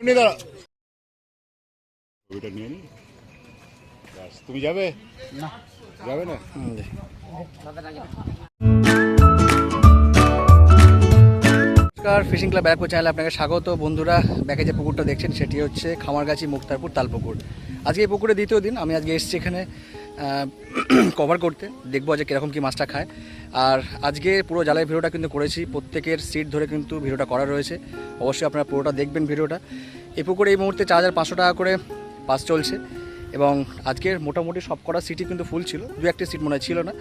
এমনি দাঁড়া ছবিটা নিয়ে নি? তুমি যাবে? না। যাবে না? নমস্কার ফিশিং ক্লাব ব্যারাকপুর চ্যানেলে আপনাকে স্বাগত। বন্ধুরা ব্যাকে যে পুকুরটা দেখছেন সেটি হচ্ছে খামারগাছি মুক্তারপুর তালপুকুর। আজকে এই পুকুরে দ্বিতীয় দিন আমি আজকে এসেছি এখানে। কভার করতে, দেখব যে কীরকম কী মাছটা খায়। আর আজকে পুরো জালের ভিডিওটা কিন্তু করেছি, প্রত্যেকের সিট ধরে কিন্তু ভিডিওটা করা রয়েছে। অবশ্যই আপনারা পুরোটা দেখবেন ভিডিওটা। এই পুকুরে এই মুহূর্তে চার হাজার পাঁচশো টাকা করে পাস চলছে এবং আজকের মোটামুটি সব কটা সিটই কিন্তু ফুল ছিল, দু একটি সিট মনে ছিল না।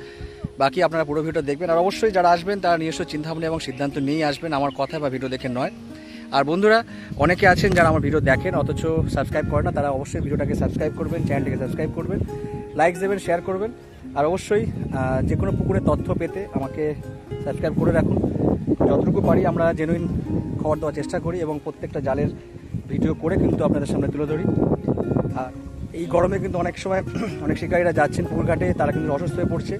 বাকি আপনারা পুরো ভিডিও দেখবেন। আর অবশ্যই যারা আসবেন, তারা নিজস্ব চিন্তাভাবনা এবং সিদ্ধান্ত নিয়েই আসবেন, আমার কথা বা ভিডিও দেখে নয়। আর বন্ধুরা, অনেকে আছেন যারা আমার ভিডিও দেখেন, অথচ সাবস্ক্রাইব করেন না, তারা অবশ্যই ভিডিওটাকে সাবস্ক্রাইব করবেন চ্যানেলটিকে সাবস্ক্রাইব করবেন। লাইক দেবেন শেয়ার করবেন। আর অবশ্যই যে কোনো পুকুরে তথ্য পেতে আমাকে সাবস্ক্রাইব করে রাখুন। যতটুকু পারি আমরা জেনুইন খবর দেওয়ার চেষ্টা করি এবং প্রত্যেকটা জালের ভিডিও করে কিন্তু আপনাদের সামনে তুলে ধরি। আর এই গরমে কিন্তু অনেক সময় অনেক শিকারীরা যাচ্ছেন পুকুর ঘাটে তারা কিন্তু অসুস্থ হয়ে পড়ছে।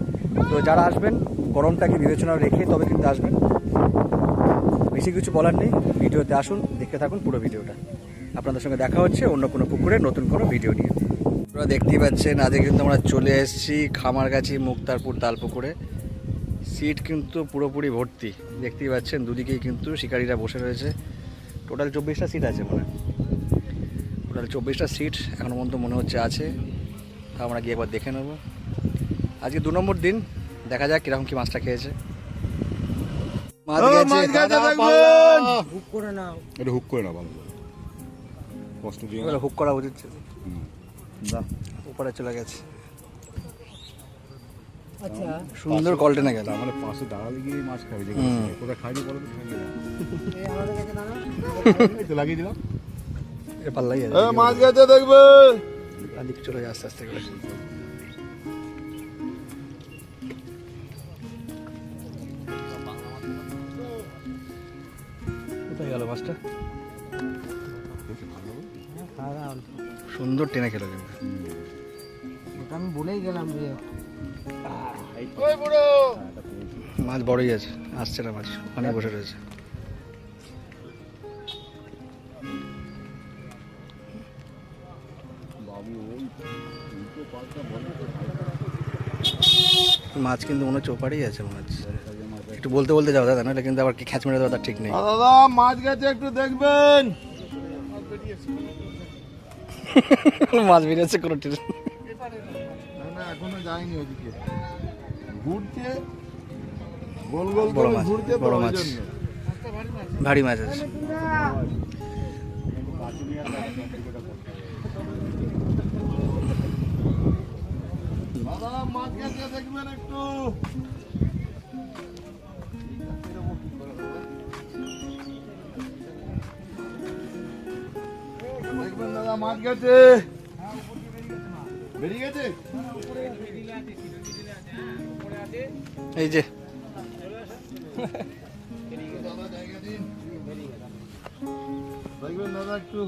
তো যারা আসবেন, গরমটাকে বিবেচনা রেখে তবে কিন্তু আসবেন। বেশি কিছু বলার নেই, ভিডিওতে আসুন, দেখতে থাকুন পুরো ভিডিওটা। আপনাদের সঙ্গে দেখা হচ্ছে অন্য কোনো পুকুরে নতুন কোনো ভিডিও নিয়ে। আপনারা দেখতেই পাচ্ছেন আজকে কিন্তু আমরা চলে এসেছি খামারগাছি মুক্তারপুর তালপুকুরে। সিট কিন্তু পুরোপুরি ভর্তি দেখতেই পাচ্ছেন দুদিকেই কিন্তু শিকারীরা বসে রয়েছে। টোটাল চব্বিশটা সিট আছে মনে টোটাল চব্বিশটা সিট এখনও পর্যন্ত মনে হচ্ছে আছে। তা আমরা গিয়ে একবার দেখে নেব। আজকে দু নম্বর দিন দেখা যাক কীরকম কি মাছটা খেয়েছে। মাছ ও, গেছে মাছ গেছে দাদা, দেখবেন। পাল্লা। এটা হুক করে না ভালো করে। কষ্ট দিয়ে হুক করা উচিত ছিল। উপরে চলে গেছে। সুন্দর গেল মানে পাশে দাঁড়ালে গিয়ে মাছ খাবে যে হুম। কোথায় খাইনি বলো তো খাইনি। না লাগিয়ে দিলাম। এ পাল্লাই মাছ গেছে দেখবে। চলে যায় আস্তে আস্তে করে। সুন্দর টেনে খেলো কিন্তু। আমি বলেই গেলাম যে মাছ বড়ই আছে আসছে না মাছ ওখানে বসে রয়েছে। মাছ কিন্তু মনে হচ্ছে ওপারেই আছে হচ্ছে। একটু বলতে বলতে যাও দাদা নাহলে কিন্তু আবার কি খ্যাচ মেরে দেওয়া তার ঠিক নেই। দাদা মাছ গেছে একটু দেখবেন। মাছ বেরিয়েছে কোনো ঠিক না না এখনও যায়নি ওদিকে। ঘুরছে গোল গোল বড় মাছ, বড় মাছ। ভারী মাছ আছে। দাদা মাছ গেছে দেখবেন একটু। দেখবেন দাদা মাছ গেছে। বেরিয়ে গেছে? এই যে। দাদা দেখবেন দাদা একটু।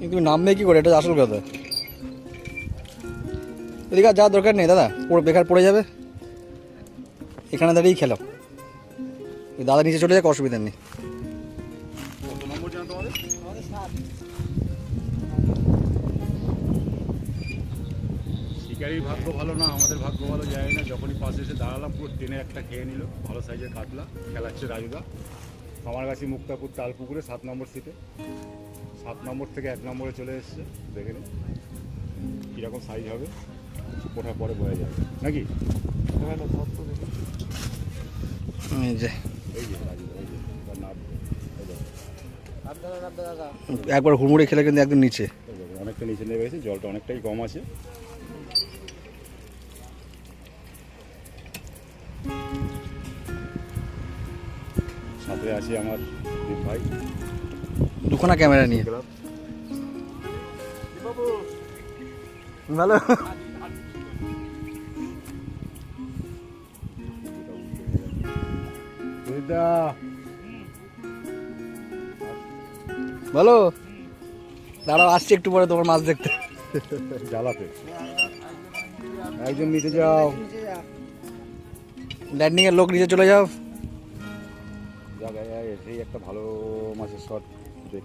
কিন্তু নামবে কি করে? এটা আসল কথা। এদিকে যাওয়ার দরকার নেই, দাদা। পড়ে বেকার পড়ে যাবে। এখানে দাঁড়িয়েই ওই দাদা নিচে চলে যাক, অসুবিধা নেই। শিকারির ভাগ্য ভালো না, আমাদের ভাগ্য ভালো যায় না। যখনই পাশে এসে দাঁড়ালাম, পুরো ট্রেনে একটা খেয়ে নিল। ভালো সাইজের কাতলা, খেলাচ্ছে রাজুদা। আমার কাছে মুক্তাপুর তালপুকুরে, সাত নম্বর সিটে সাত নম্বর থেকে এক নম্বরে চলে এসছে, দেখে নিন। কীরকম সাইজ হবে। ওঠার পরে বোঝা যাবে নাকি? একবার হুড়মুড়ে খেলে কিন্তু একদম নিচে। অনেকটা নিচে নেমে গেছে জলটা অনেকটাই কম আছে। সাথে আছে আমার ভাই। দুখানা ক্যামেরা নিয়ে। ভালো। ভালো দাঁড়াও আসছি একটু পরে তোমার মাছ দেখতে। জ্বালাতে। একজন নিচে যাও। ল্যান্ডিং এর লোক নিচে চলে যাও। এসেই একটা ভালো মাছের শট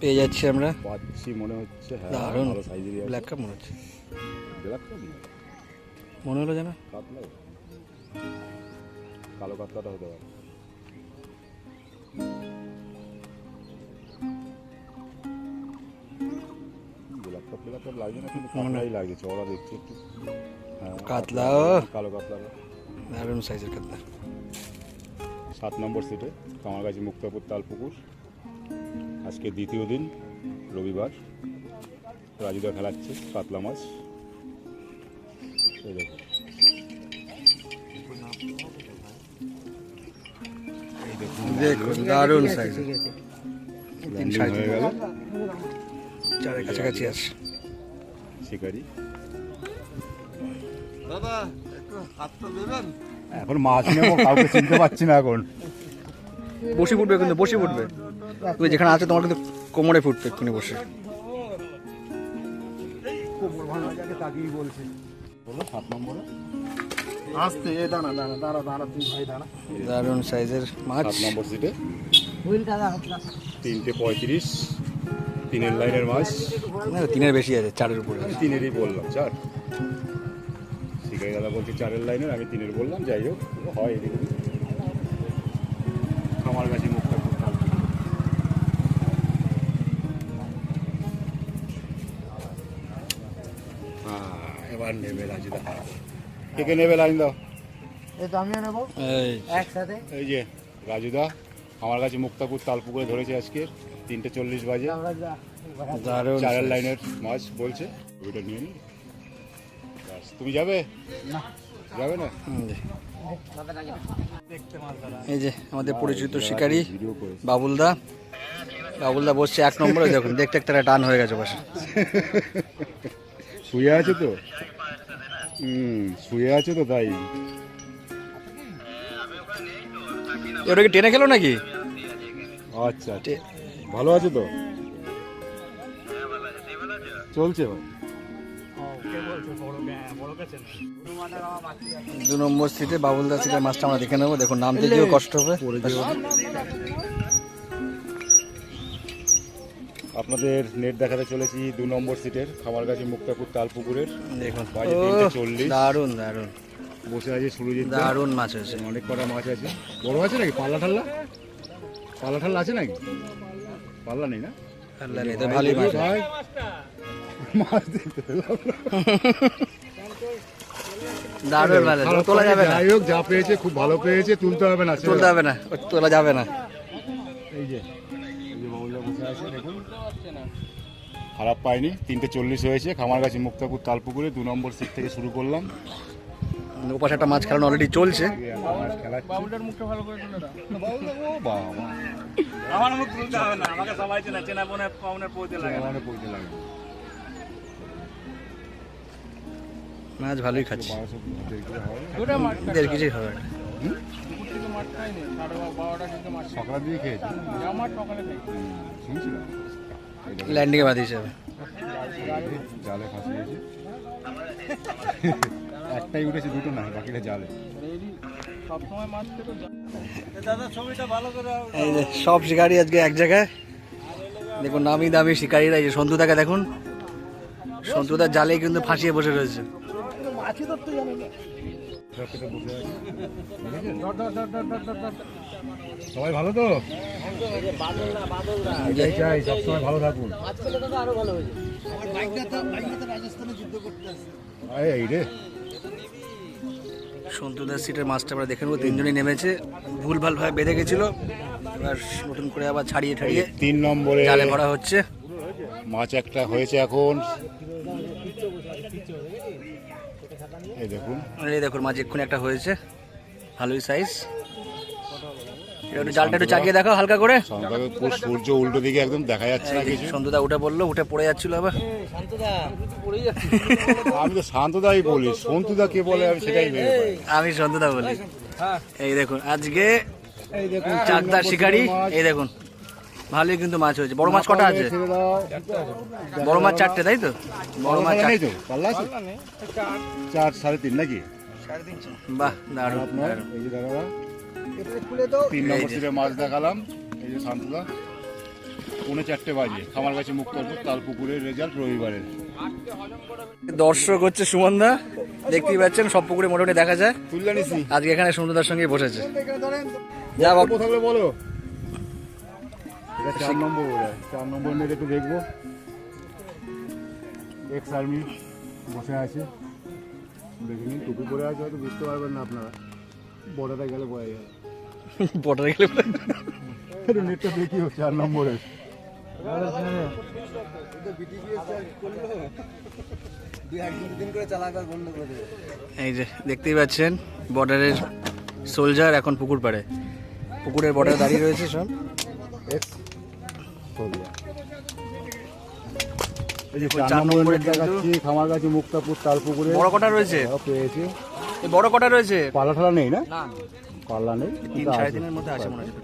পেয়ে যাচ্ছি আমরা। পাচ্ছি মনে হচ্ছে হ্যাঁ দারুণ। ভালো সাইজেরই আছে। ব্ল্যাক কাপ মনে হচ্ছে। ব্ল্যাক কাপ মনে হলো যেন। কাতলা কালো কাতলাটা হতে পারে। না কিন্তু কাতলাই চওড়া দেখছি একটু। হ্যাঁ, কাতলা, কালো কাতলা। দারুণ সাইজের কাতলা। সাত নম্বর সিটে কামারগাছি মুক্তাপুর তালপুকুর। আজকে দ্বিতীয় দিন রবিবার। রাজুদা খেলাচ্ছে কাতলা মাছ। এই দেখো। দেখুন দেখুন দারুণ সাইজ। হয়ে গেল। চারের কাছাকাছি আছে। শিকারি। দাদা একটু হাতটা দেবেন? এখন মাছ নেব কাউকে চিনতে পারছি না এখন। বসে ফুটবে কিন্তু বসে ফুটবে। তুমি যেখানে আছে তোমার কিন্তু কোমরে ফুটবে এক্ষুনি বসে। তাকেই বলছে। সাত নম্বরে। আসতে এ দাঁড়া দাঁড়া দাঁড়া দাঁড়া দাঁড়া। দারুণ সাইজের মাছ। নম্বর সিটে তিনটে পঁয়ত্রিশ। তিনের লাইনের মাছ? না, তিনের বেশি আছে চারের উপরে। তিনেরই বললাম চার। শিকারি দাদা বলছে চারের লাইনের আমি তিনের বললাম যাই হোক হয় এদিকে। আমার কাছে মুখটা খুব খারাপ। হ্যাঁ, এবার নেবে রাজুদা কে কে নেবে লাইন দাও? এই তো আমিও নেব। এই একসাথে। এই যে রাজুদা আমার কাছে মুক্তাপুর তালপুকুরে ধরেছে আজকে তিনটে চল্লিশ বাজে। চারের লাইনের মাছ বলছে ওইটা নিয়ে নি। ব্যাস, তুমি যাবে? যাবে না? এই যে আমাদের পরিচিত শিকারী বাবুলদা। বাবুলদা বসছে এক নম্বরে দেখুন দেখতে একটা টান হয়ে গেছে পাশে শুয়ে আছে তো? হুম শুয়ে আছে তো তাই। ওটা কি টেনে খেলো নাকি? আচ্ছা ভালো আছে তো? চলছে দু নম্বর সিটে বাবুলদা সিটের মাছটা আমরা দেখে নেব দেখুন নামতে গিয়েও কষ্ট হবে। আপনাদের নেট দেখাতে চলেছি দু নম্বর সিটের খামারগাছি মুক্তাপুর তালপুকুরের দেখুন। দারুণ দারুণ। বসে আছে সুরজিৎ। দারুণ মাছ হয়েছে। অনেক কটা মাছ আছে। বড় আছে নাকি? পাল্লা ঠাল্লা? পাল্লা ঠাল্লা আছে নাকি? পাল্লা নেই না? আল্লাহ রে, তো ভালোই মাছ। ভাই, মাছ দেখতে দারুণ। খারাপ তোলা যাবে না। যাই হোক যা পেয়েছে খুব ভালো পেয়েছে তুলতে হবে না তুলতে হবে না তোলা যাবে না। এই যে আছে খারাপ পাইনি তিনটে চল্লিশ হয়েছে খামার খামারগাছি মুক্তাপুর তালপুকুরে দু নম্বর সিট থেকে শুরু করলাম। ওপাশে একটা মাছ খেলানো অলরেডি চলছে। মাছ ভালোই খাচ্ছে। দেড় কেজি হবে খেয়েছি? সকালে হুম, শুনছিলাম। ল্যান্ডিংয়ে জালে ফাঁসিয়েছে একটাই উঠেছে দুটো না বাকিটা জালে। সবসময় মাছ খেতে দাদা ছবিটা ভালো করে এই যে সব শিকারি আজকে এক জায়গায়। দেখুন নামি দামি শিকারীরা এই যে সন্তুদাকে দেখুন। সন্তুদার জালে কিন্তু ফাঁসিয়ে বসে রয়েছে? সবাই ভালো তো? চাই সবসময় ভালো থাকুন। আরে এই রে। সন্তুদার সিটের মাছটা আমরা দেখে নেব। তিনজনই নেমেছে। ভুল ভালো ভাবে বেঁধে গেছিল। এবার নতুন করে আবার ছাড়িয়ে ঠাড়িয়ে তিন নম্বরে জালে ভরা হচ্ছে। মাছ একটা হয়েছে এখন। এই দেখুন। আর এই দেখুন মাছ এক্ষুনি একটা হয়েছে। ভালোই সাইজ একটু জালটা একটু চাকিয়ে দেখো হালকা করে। সূর্য উল্টো দিকে একদম দেখা যাচ্ছে না কিছু। সন্তুদা উঠে পড়ল উঠে পড়ে যাচ্ছিল আবার। আমি তো শান্তদাই বলি সন্তুদা কে বলে আমি সেটাই। আমি সন্তুদা বলি। এই দেখুন আজকে চাকদার শিকারি এই দেখুন ভালোই কিন্তু মাছ হয়েছে। বড় মাছ কটা আছে? বড় মাছ চারটে তাই তো? বড় মাছ চার সাড়ে তিন নাকি? বাহ দারুণ আপনার দারুণ। এই যে দাদা তিন নম্বর সিটে মাছ দেখালাম। এই যে শান্তদা। পৌনে চারটে বাজে। খামার কাছে মুক্তপুর তালপুকুরের রেজাল্ট রবিবারের। দর্শক হচ্ছে সুমনদা দেখতেই পাচ্ছেন সব পুকুরে মোটামুটি দেখা যায়। আজকে এখানে সুন্দরদার সঙ্গে বসেছে। যা বাবু থাকলে বলো এটা চার নম্বর চার নম্বর নেট একটু দেখব। এক্স আর্মি বসে আছে। দেখে নিন টুপি পরে আছে হয়তো বুঝতে পারবেন না আপনারা। বর্ডারে গেলে বোঝা যায়। বর্ডারে গেলে নেটটা দেখি চার নম্বরের এই যে দেখতেই পাচ্ছেন বর্ডারের সোলজার এখন পুকুর পাড়ে। পুকুরের বর্ডারে দাঁড়িয়ে রয়েছে সব। বড় কটা রয়েছে? বড় কটা রয়েছে? পাল্লা ঠালা নেই না। পাল্লা নেই তিন সাড়ে তিনের মধ্যে আছে মনে হচ্ছে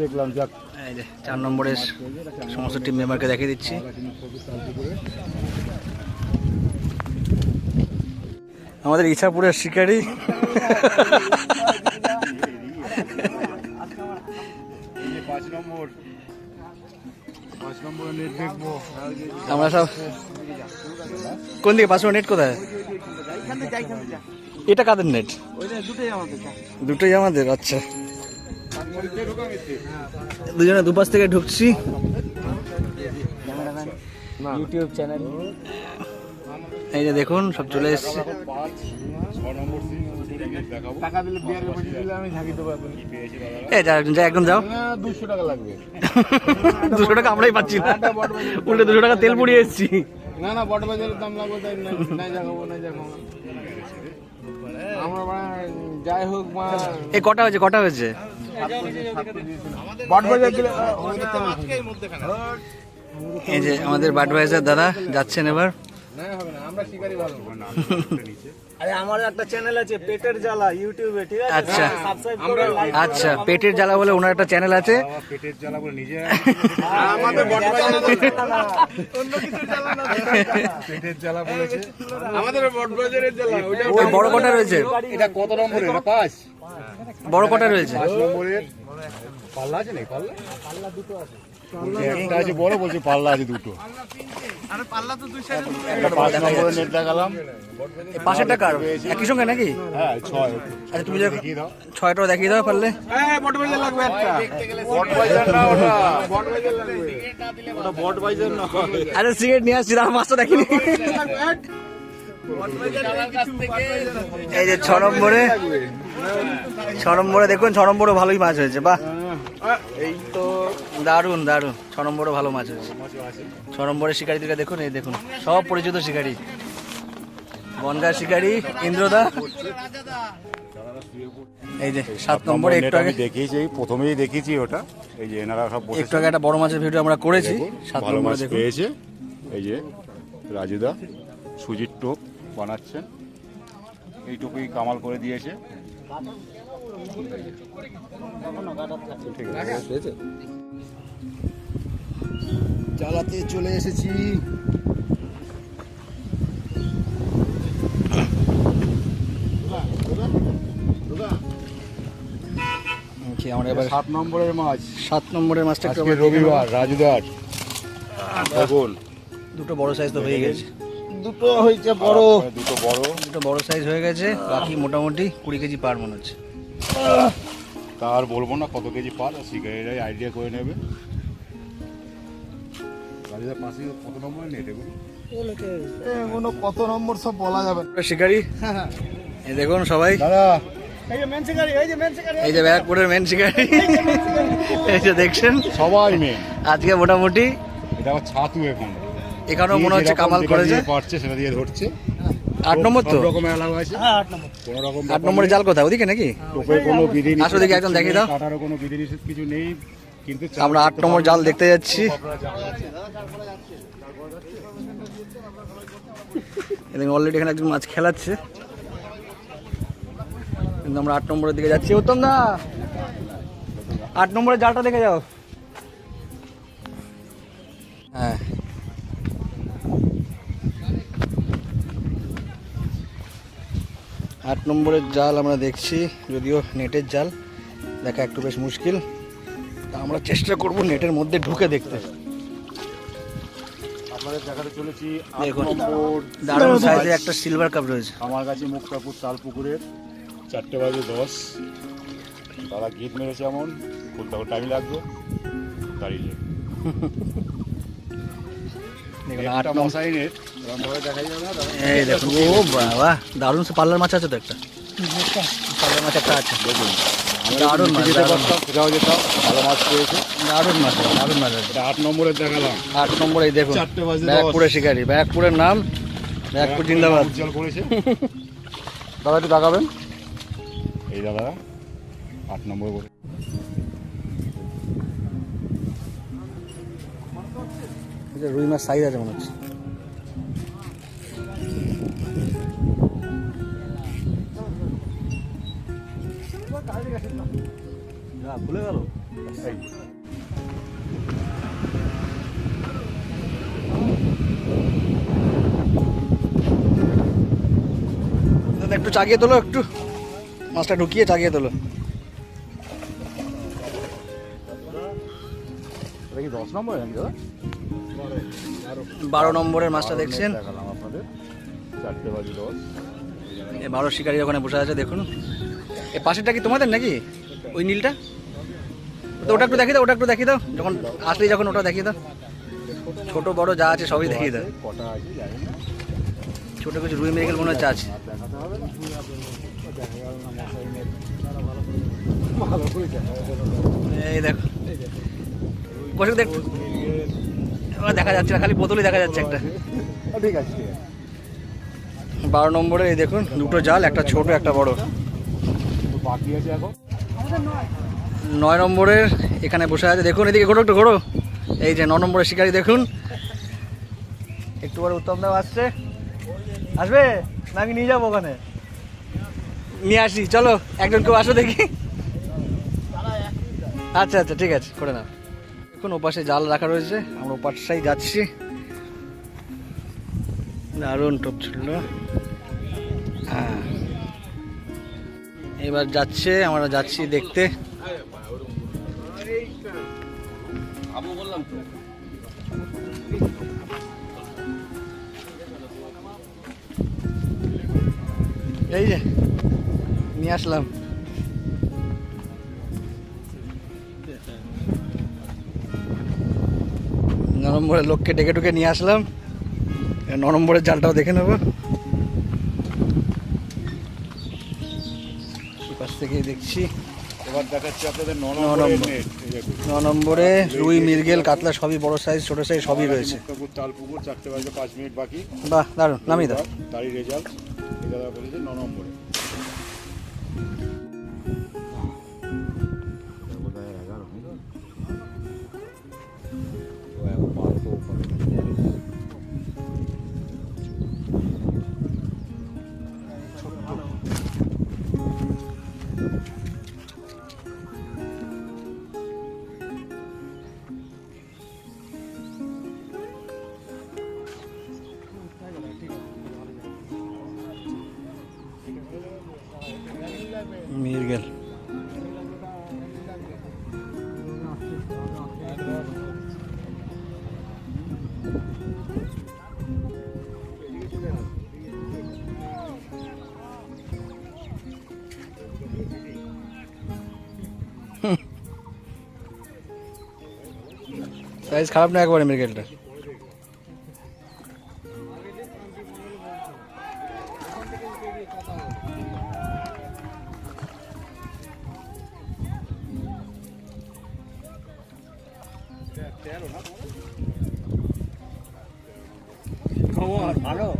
দেখলাম যাক। চার নম্বরের সমস্ত টিম মেম্বারকে দেখিয়ে দিচ্ছি। আমাদের ইছাপুরের শিকারি। পাঁচ পাঁচ আমরা সব কোন দিকে? পাঁচশো নেট কোথায়? এটা কাদের নেট দুটোই আমাদের আচ্ছা। দুজনে দুপাশ থেকে ঢুকছি। YouTube channel. এই যে দেখুন সব চলে এসছে। যাও। দুশো টাকা লাগবে। দুশো টাকা আমরাই পাচ্ছি না। উল্টে দুশো টাকা তেল পুড়িয়ে এসছি। না না বট বাজারের দাম লাগবে তাই না। যাই হোক মা। এই কটা হয়েছে কটা হয়েছে এই যে আমাদের বাটবাইজার দাদা যাচ্ছেন এবার। না হবে না আমরা শিকারি ভালো। নিচে আরে আমার একটা চ্যানেল আছে পেটের জ্বালা ইউটিউবে ঠিক আছে? আচ্ছা। লাইক আচ্ছা পেটের জ্বালা বলে ওনার একটা চ্যানেল আছে। পেটের জ্বালা করে নিজে আমাদের বট বাজারে পেটের জ্বালা বলেছে। আমাদের বট বাজারের ওই বড় কটা রয়েছে? এটা কত নম্বরের? এটা পাঁচ। বড় কটা রয়েছে? পাঁচ নম্বরের। পাল্লা আছে নাকি? পাল্লা? পাল্লা দুটো আছে। একটা আছে বড় বলছে পাল্লা আছে দুটো। নেট দেখালাম। একই সঙ্গে নাকি? হ্যাঁ ছয়। আচ্ছা তুমি যে দেখিয়ে দাও। ছয়টা দেখিয়ে দাও পারলে। হ্যাঁ আরে সিগারেট নিয়ে আসছি মাছটা দেখিনি। এই যে ছ নম্বরে ছ নম্বরে দেখুন ছ নম্বরে ভালোই মাছ হয়েছে বাহ। এই তো দারুণ দারুণ ছ নম্বরে ভালো মাছ হয়েছে। ছ নম্বরের শিকারিদেরকে দেখুন এই দেখুন সব পরিচিত শিকারি। বনগার শিকারি ইন্দ্রদা। এই যে সাত নম্বরে একটু আগে দেখিয়েছি প্রথমেই দেখিয়েছি ওটা। এই যে এনারা সব একটু আগে একটা বড় মাছের ভিডিও আমরা করেছি। সাত নম্বরে পেয়েছে। এই যে রাজুদা সুজির টোপ বানাচ্ছেন। এই টোপই কামাল করে দিয়েছে। চালাতে চলে এসেছি। আমরা এবার সাত নম্বরের মাছ। সাত নম্বরের মাছটা। রবিবার রাজুদার। দুটো বড় সাইজ তো হয়ে গেছে। দুটো হয়েছে বড়। দুটো বড়। দুটো বড় সাইজ হয়ে গেছে বাকি মোটামুটি কুড়ি কেজি পার মনে হচ্ছে। তার বলব না কত কেজি পার শিকারিরাই আইডিয়া করে নেবে। রাজুদার পাশে কত নম্বরের নেট এগুলো? এগুলো কত নম্বর সব বলা যাবে না। শিকারি এই দেখুন সবাই। দাদা। এই যে মেন শিকারি এই যে মেন শিকারি এই যে ব্যারাকপুরের মেন শিকারি। এই যে দেখছেন? সবাই মেন আজকে মোটামুটি এটা ছাতু এখন। এখানেও মনে হচ্ছে কামাল করেছে পারছে সেটা দিয়ে ধরছে। আট নম্বর তো? রকমের অ্যালাউ আছে। হ্যাঁ আট নম্বর। কোনো রকম আট নম্বরে জাল কোথায়? ওদিকে নাকি? টোপে কোনো বিধি নিষেধ আসো দেখি একদম দেখিয়ে দাও। কাটারও কোনো বিধি নিষেধ কিছু নেই কিন্তু আমরা আট নম্বর জাল দেখতে যাচ্ছি। অলরেডি এখানে একজন মাছ খেলাচ্ছে। কিন্তু আমরা আট নম্বরের দিকে যাচ্ছি। উত্তম দা! আট নম্বরের জালটা দেখে যাও। হ্যাঁ। আট নম্বরের জাল আমরা দেখছি যদিও নেটের জাল দেখা একটু বেশ মুশকিল। তা আমরা চেষ্টা করব নেটের মধ্যে ঢুকে দেখতে। আপনাদের দেখাতে চলেছি দেখুন। দারুণ একটা সিলভার কাপ রয়েছে। আমার কাছে মুক্তাপুর তাল পুকুরের চারটে বাজে দশ। দাদা গীত মেরেছে এমন খুলতে টাইম লাগবে। দাঁড়িয়ে দেখুন আট নম্বর না এই দেখুন ও বাবা দারুণ সে পাল্লার মাছ আছে তো একটা। পাল্লার মাছ একটা আছে। দেখুন দারুণ মাছ, যেতে পারতাম কোথাও যেতাম ভালো মাছ পেয়েছে। দারুণ মাছ আছে, দারুণ মাছ আছে। আট নম্বরের দেখালাম। আট নম্বর এই দেখুন চারটে ব্যাগপুরের শিকারি ব্যাগপুরের নাম ব্যাগপুর জিন্দাবাদ। করেছে। দাদা একটু তাকাবেন। এই দাদা আট নম্বর করে। এটা রুই মাছ সাইজ আছে। মনে হচ্ছে ভুলে গেল একটু চাগিয়ে তোলো একটু। মাছটা ঢুকিয়ে চাগিয়ে তোলো। দশ নম্বর বারো নম্বরের মাছটা দেখছেন। এই বারো শিকারি ওখানে বসে আছে দেখুন। এ পাশেরটা কি তোমাদের নাকি? ওই নীলটা? তো ওটা একটু দেখিয়ে দাও ওটা একটু দেখিয়ে দাও। যখন আসলে যখন ওটা দেখিয়ে দাও। ছোট বড় যা আছে সবই দেখিয়ে দাও। ছোট কিছু রুই মেরিকেল মনে হচ্ছে আছে। এই দেখো। কষে দেখ। দেখা যাচ্ছে না খালি বোতলই দেখা যাচ্ছে একটা। ঠিক আছে বারো নম্বরে এই দেখুন দুটো জাল একটা ছোট একটা বড়। বাকি আছে এখন? নয় নম্বরের এখানে বসে আছে দেখুন এদিকে ঘোরো একটু ঘোরো। এই যে ন নম্বরের শিকারি দেখুন। একটু পরে উত্তম দাও আসছে। আসবে? নাকি নিয়ে যাব ওখানে? নিয়ে আসি চলো একজন কেউ আসো দেখি। আচ্ছা আচ্ছা ঠিক আছে করে নাও। দেখুন ওপাশে জাল রাখা রয়েছে। আমরা ওপাশটাই যাচ্ছি। দারুণ টোপ ছিল হ্যাঁ। এবার যাচ্ছে, আমরা যাচ্ছি দেখতে। এই যে, নিয়ে আসলাম। ন নম্বরের লোককে ডেকে ডুকে নিয়ে আসলাম। এবার ন নম্বরের জালটাও দেখে নেব। পাশ থেকে দেখছি। এবার দেখাচ্ছি আপনাদের ন নম্বর। রুই মির্গেল কাতলা সবই বড় সাইজ ছোট সাইজ সবই রয়েছে। মুক্তাপুর তাল পুকুর চারটে বাজে পাঁচ মিনিট বাকি। বাহ দারুণ নামিয়ে দাও। তারই রেজাল্ট ন নম্বরে সাইজ খারাপ না একবারে মির্গেলটা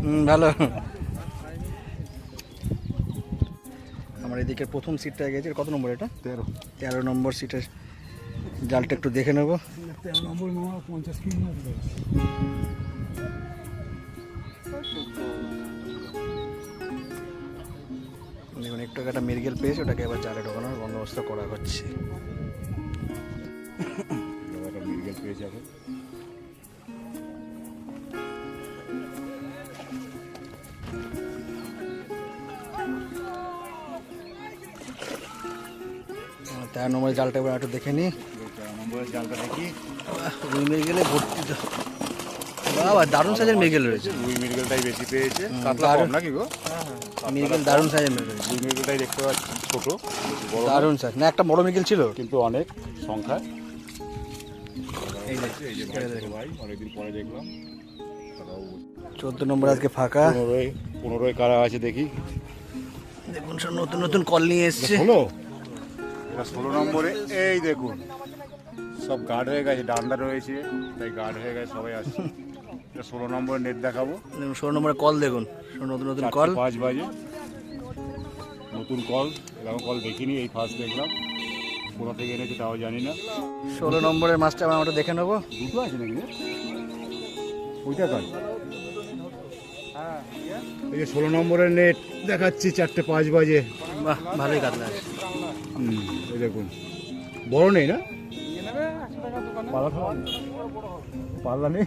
হুম ভালো। আমার এদিকে প্রথম সিটটা গেছে। কত নম্বর এটা? তেরো। তেরো নম্বর সিটের জালটা একটু দেখে নেব। তেরো নম্বর মামা পঞ্চাশ কেজি মাছ দেখুন একটু মির্গেল পেয়েছে ওটাকে আবার জালে ঢোকানোর বন্দোবস্ত করা হচ্ছে। মির্গেল পেয়ে যাবে তেরো নম্বরের জালটা এবার একটু দেখে নিই। তেরো নম্বরের জালটা দেখি। রুই মৃগেলে ভর্তি তো। বাবা দারুণ সাইজের মৃগেল রয়েছে। রুই মৃগেলটাই বেশি পেয়েছে। কাতলা। কম নাকি গো? মৃগেল দারুণ সাইজের মৃগেল রুই মৃগেলটাই দেখতে পাচ্ছি ছোট বড় দারুণ সাইজ না একটা বড় মৃগেল ছিল? কিন্তু অনেক সংখ্যায়। এই যে ভাই অনেকদিন পরে দেখলাম। চোদ্দ নম্বর আজকে ফাঁকা। পনেরোই পনেরোই কারা আছে দেখি। দেখুন সব নতুন নতুন কল নিয়ে এসছে। ষোলো ষোলো নম্বরে। এই দেখুন। সব গার্ড হয়ে গেছে ডান্ডা রয়েছে তাই গার্ড হয়ে গেছে সবাই আসছে। ষোলো নম্বরে নেট দেখাবো। দেখুন ষোলো নম্বরে কল দেখুন। নতুন নতুন কল পাঁচ বাজে। নতুন কল এরকম কল দেখিনি এই ফার্স্ট দেখলাম। কোথা থেকে এনেছে তাও জানি না। ষোলো নম্বরের মাছটা আমরা ওটা দেখে নেব। দুটো আছে নাকি? ওইটা কাজ এই যে ষোলো নম্বরের নেট দেখাচ্ছি চারটে পাঁচ বাজে। বাহ ভালোই আছে হুম, এই দেখুন। বড় নেই না? পাল্লা? পাল্লা নেই?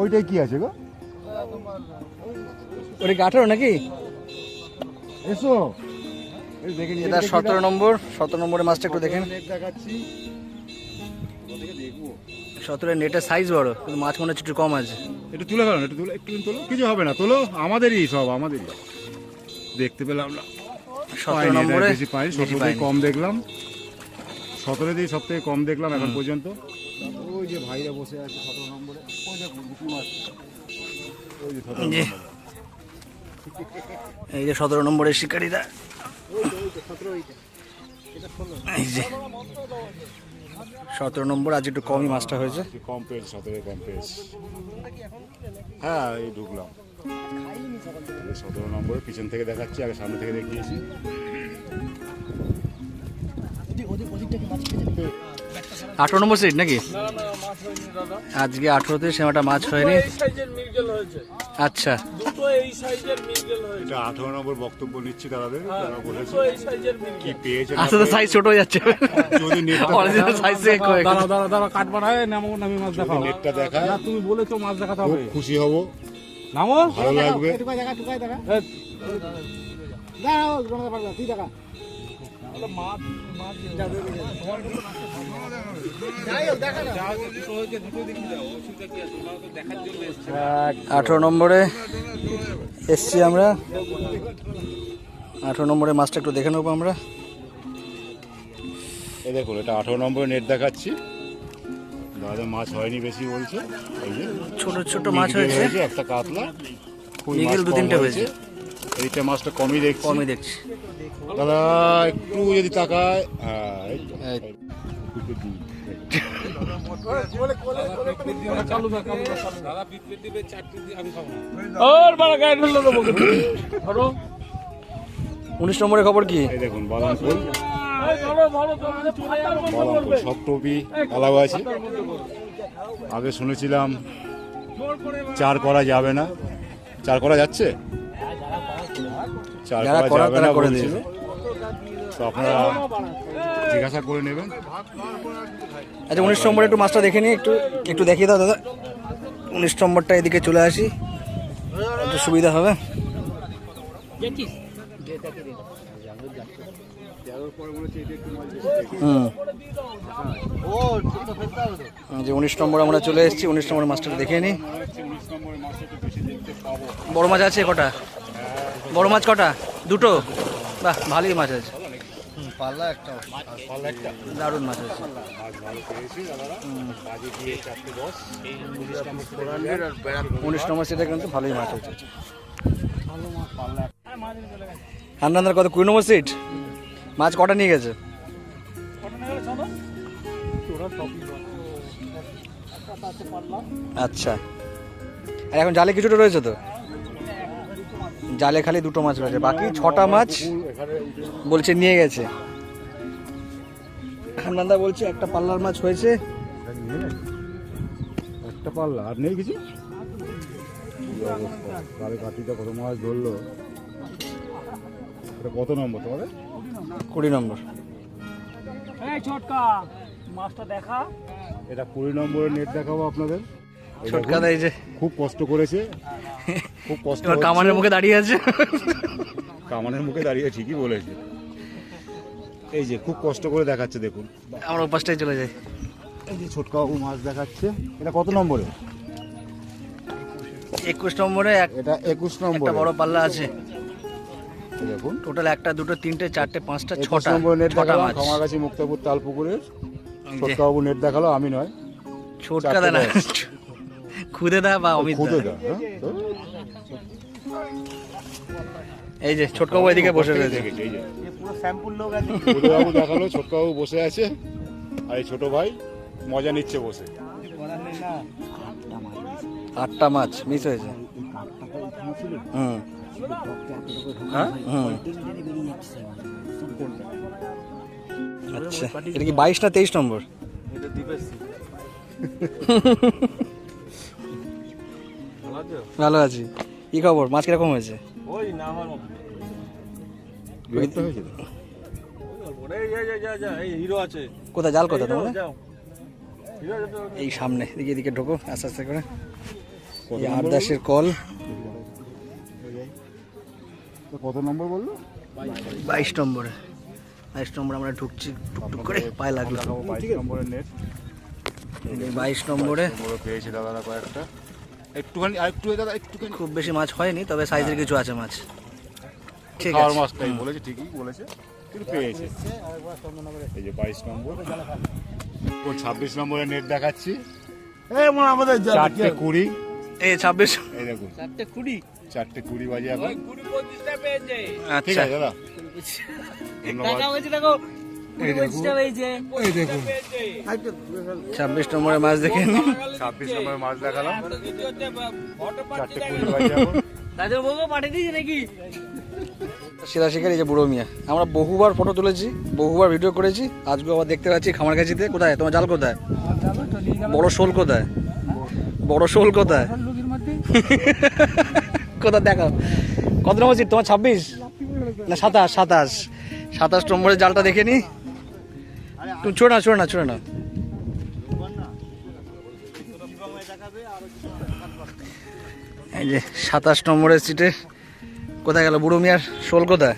ওইটাই কি আছে গো? ওটা আঠারো নাকি? এসো। এটা সতেরো নম্বর সতেরো নম্বরের মাছটা একটু দেখেন। দেখাচ্ছি। দেখব সতেরো নেটের সাইজ বড় কিন্তু মাছ মনে হচ্ছে একটু কম আছে। একটু তুলে ফেলো একটু তুলে একটু তোলো। কিছু হবে না তোলো। আমাদেরই সব আমাদেরই। দেখতে পেলাম না। সতেরো নম্বরে। কম দেখলাম। সতেরো দিয়ে সব থেকে কম দেখলাম এখন পর্যন্ত। ওই যে ভাইরা বসে আছে সতেরো নম্বরে। ওই দেখুন ওই যে। এই যে। সতেরো নম্বরের শিকারীরা। এই যে। সতেরো নম্বর আজ একটু কমই মাছটা হয়েছে। কম পেয়েছে সতেরো কম পেয়েছে। হ্যাঁ এই ঢুকলাম। সতেরো নম্বরে পিছন থেকে দেখাচ্ছি আগে সামনে থেকে দেখিয়েছি। আঠারো নম্বর সিট নাকি? না না মাছ হয়নি দাদা। আজকে আঠারোতে সেমাটা মাছ হয়নি। এই সাইজের মির্গেল হয়েছে। আচ্ছা। আঠারো নম্বর বক্তব্য নিচ্ছি তাদের হ্যাঁ, কি পেয়েছে সাইজ ছোট হয়ে যাচ্ছে। অরিজিনাল সাইজ থেকে কয়েক। দাঁড়া দাঁড়া দাঁড়া কাটবা না নামো নামি মাছ দেখাও। নেটটা দেখায়। তুমি বলেছ মাছ দেখাতে হবে। খুশি হব। নামো। ভালো লাগবে। দেখা দেখা দাঁড়াও তুই দেখা। আঠারো নম্বরে এসছি আমরা। আঠারো নম্বরে মাছটা একটু দেখে নেব আমরা। এই দেখুন এটা আঠারো নম্বরে নেট দেখাচ্ছি। দাদা মাছ হয়নি বেশি বলছে। ছোট ছোট মাছ হয়েছে। একটা কাতলা। দু তিনটে হয়েছে। এইটা মাছটা কমই দেখছি। কমই দেখছি। দাদা একটু যদি তাকায়। হ্যাঁ, উনিশ নম্বরের খবর কি? দেখুন বাদাম ফুল সব টপি আলাদা আছে। আগে শুনেছিলাম চার করা যাবে না। চার করা যাচ্ছে? চার যারা করা তারা করে বলছিল তো আপনারা জিজ্ঞাসা করে নেবেন। আচ্ছা উনিশ নম্বরে একটু মাছটা দেখে নিই একটু একটু দেখিয়ে দাও দাদা। উনিশ নম্বরটা এদিকে চলে আসি। একটু সুবিধা হবে। যে উনিশ নম্বর আমরা চলে এসেছি উনিশ নম্বর মাছটা দেখে নিই। বড় মাছ আছে কটা? বড় মাছ কটা? দুটো? বাহ ভালোই মাছ আছে। পাল্লা একটা দারুণ মাছ আছে। উনিশ নম্বর সেটা কিন্তু ভালোই মাছ হান্নান্দার কত? কুড়ি নম্বর সিট মাছ কটা নিয়ে গেছে? আচ্ছা। আর এখন জালে কিছুটা রয়েছে তো? জালে খালি দুটো মাছ রয়েছে বাকি ছটা মাছ বলছে নিয়ে গেছে। হান্নান্দা বলছে একটা পাল্লার মাছ হয়েছে। একটা পাল্লা আর নেই কিছু? কাটিটা কত মাছ ধরলো? এটা কত নম্বর তোমাদের? কুড়ি নম্বর। এই ছোটকা মাছটা দেখা। এটা কুড়ি নম্বরের নেট দেখাবো আপনাদের। এই ছোটকা এই যে। খুব কষ্ট করেছে। খুব কষ্ট এবার কামানের মুখে দাঁড়িয়ে আছে। কামানের মুখে দাঁড়িয়ে ঠিকই বলেছে। এই যে খুব কষ্ট করে দেখাচ্ছে দেখুন। আমরা ওপাশটাই চলে যাই। এই যে ছোটকাবু মাছ দেখাচ্ছে। এটা কত নম্বরে? একুশ নম্বরে এটা একুশ নম্বর। বড় পাল্লা আছে। দেখুন। টোটাল একটা দুটো তিনটে চারটে পাঁচটা ছটা নম্বর নেট দেখালাম মাছ। খামারগাছি মুক্তাপুর তালপুকুরের। ছোটকাবু নেট দেখাল আমি নয়। ছোটকা না খুদেদা বা অমিত খুদেদা হ্যাঁ? এই যে ছোটকাবু এদিকে বসে রয়েছে। খুদেবাবু দেখাল ছোটকাবু বসে আছে। আর এই ছোট ভাই মজা নিচ্ছে বসে। আটটা মাছ মিস হয়েছে। হুম। হ্যাঁ? হুম। আচ্ছা এটা কি বাইশটা তেইশ নম্বর? ভালো আছো? ভালো আছি। কি খবর? মাছ কীরকম হয়েছে? ওই না আমার মতো। বিরক্ত হয়েছিল এই যা যা যা যা এই হিরো আছে। কোথায়? জাল কোথায়? যাও। এই সামনে এদিকে এদিকে ঢোকো আস্তে আস্তে করে। নম্বর আরদাসের কল। কত নম্বর বলল? বাইশ নম্বরে। বাইশ নম্বরে আমরা ঢুকছি টুকটুক করে পায়ে লাগল। বাইশ নম্বরের নেট বাইশ নম্বরে। বড় পেয়েছে দাদারা কয়েকটা। একটুখানি আর একটু দাদা একটুখানি। খুব বেশি মাছ হয়নি তবে সাইজের কিছু আছে মাছ। ঠিক আছে। মাছটাই বলেছে ঠিকই বলেছে কিন্তু পেয়েছে। এই যে বাইশ নম্বর। ও ছাব্বিশ নম্বরের নেট দেখাচ্ছি। এই মনে আমাদের চারটে কুড়ি। এই ছাব্বিশ। এই দেখুন। চারটে কুড়ি। চারটে কুড়ি বাজে এখন। আচ্ছা। আছে দাদা। ছাব্বিশ নম্বরের মাছ দেখে। ছাব্বিশ নম্বরের মাছ দেখালাম। দাদুর বউকে পাঠিয়ে দিয়েছে নাকি? সেরা শিকার এই যে বুড়ো মিয়া। আমরা বহুবার ফটো তুলেছি বহুবার ভিডিও করেছি। আজকে আবার দেখতে পাচ্ছি খামার কাছিতে কোথায়? তোমার জাল কোথায়? বড় শোল কোথায়? বড় শোল কোথায়? কোথায় দেখো কত নম্বর সিট তোমার ছাব্বিশ? না সাতাশ সাতাশ। সাতাশ নম্বরের জালটা দেখে নি। তুমি ছোড় না ছোড় না ছোড় না। এই যে সাতাশ নম্বরের সিটে কোথায় গেল বুড়ো মিয়ার? শোল কোথায়?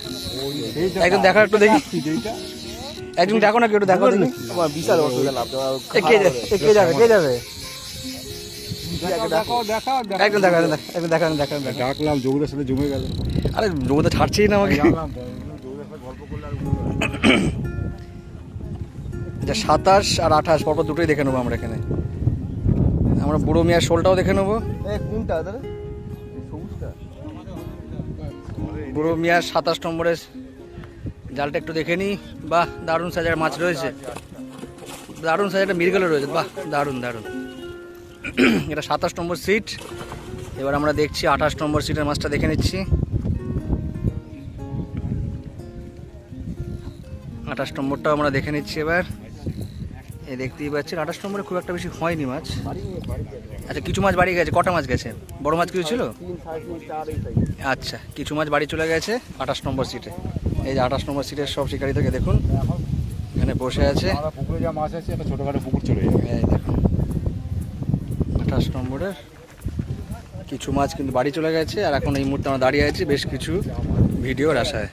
একজন দেখো একটু দেখি। একজন দেখো না কেউ একটু দেখো। বিশাল কে যাবে? কে যাবে? যাবে? দেখো একজন দেখো দেখো। ডাকলাম সাথে জমে গেল। আরে জগতে ছাড়ছেই না আমাকে। গল্প করলে। আচ্ছা সাতাশ আর আঠাশ পরপর দুটোই দেখে নেব আমরা এখানে। আমরা বুড়ো মিয়ার শোলটাও দেখে নেব। কোনটা দাদা বুড়ো মিয়ার সাতাশ নম্বরের জালটা একটু দেখে নিই। বাহ দারুণ সাজার মাছ রয়েছে। দারুণ সাজারটা মিরগেলও রয়েছে। বাহ দারুণ দারুণ। এটা সাতাশ নম্বর সিট। এবার আমরা দেখছি আঠাশ নম্বর সিটের মাছটা দেখে নিচ্ছি। আঠাশ নম্বরটাও আমরা দেখে নিচ্ছি এবার। দেখতেই পাচ্ছেন। আঠাশ নম্বরে খুব একটা বেশি হয়নি মাছ। আচ্ছা কিছু মাছ বাড়ি গেছে কটা মাছ গেছে? বড় মাছ কিছু ছিল? আচ্ছা কিছু মাছ বাড়ি চলে গেছে আঠাশ নম্বর সিটে। এই যে আঠাশ নম্বর সিটের সব শিকারি থেকে দেখুন। এখানে বসে আছে। পুকুরে যা মাছ আছে একটা ছোটখাটো পুকুর চলে যাবে। এই দেখুন। আঠাশ নম্বরের কিছু মাছ কিন্তু বাড়ি চলে গেছে আর এখন এই মুহূর্তে আমরা দাঁড়িয়ে আছি বেশ কিছু ভিডিওর আশায়।